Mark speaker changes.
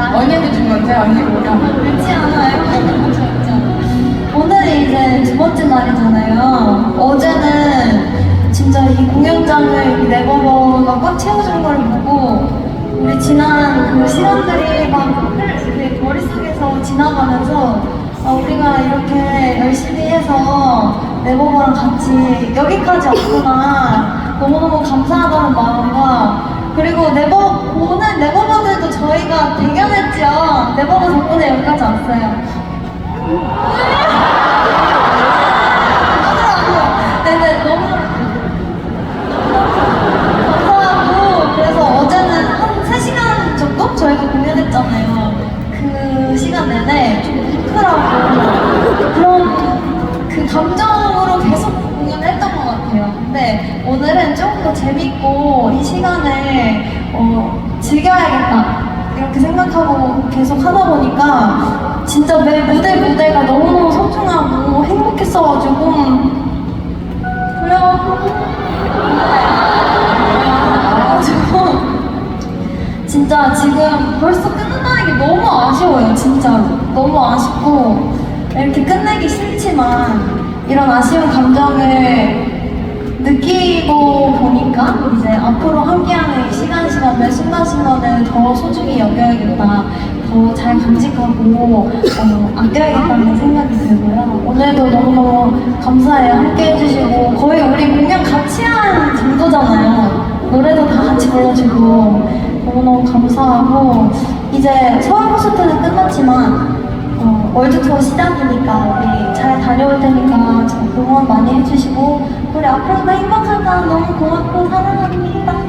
Speaker 1: 나
Speaker 2: 언니도 준 건데 언니 뭐야?
Speaker 1: 그렇지 않아요. 오늘이 이제 두 번째 날이잖아요. 어제는 진짜 이 공연장을 이 네버버가 꽉 채워준 걸 보고 우리 지난 그 시간들이 막 머릿속에서 지나가면서 아, 우리가 이렇게 열심히 해서 네버버랑 같이 여기까지 왔구나 너무너무 감사하다는 마음과 그리고 네버 보는 저희가 네버버 덕분에 여기까지 왔어요. 네네 너무 감사하고 그래서 어제는 한 3시간 정도 저희가 공연했잖아요. 그 시간 내내 좀 우클하고 그런 그 감정으로 계속 공연을 했던 것 같아요. 근데 오늘은 조금 더 재밌고 이 시간을 어, 즐겨야겠다 계속 하다 보니까 진짜 매 무대 무대가 너무너무 소중하고 행복했어가지고. 그래가지고 진짜 지금 벌써 끝난다는 게 너무 아쉬워요 진짜로 너무 아쉽고 이렇게 끝내기 싫지만 이런 아쉬운 감정을 느끼고 보니까 이제 앞으로 시간 순간 순간을 더 소중히 여겨야겠다 더 잘 간직하고 어, 아껴야겠다는 생각이 들고요. 오늘도 너무너무 감사해요. 함께 해주시고 거의 우리 공연 같이 한 정도잖아요. 노래도 다 같이 불러주고 너무너무 감사하고 이제 서울 콘서트는 끝났지만 어, 월드 투어 시작이니까 우리 잘 다녀올 테니까 저 응원 많이 해주시고 우리 앞으로도 행복하다 너무 고맙고 사랑합니다.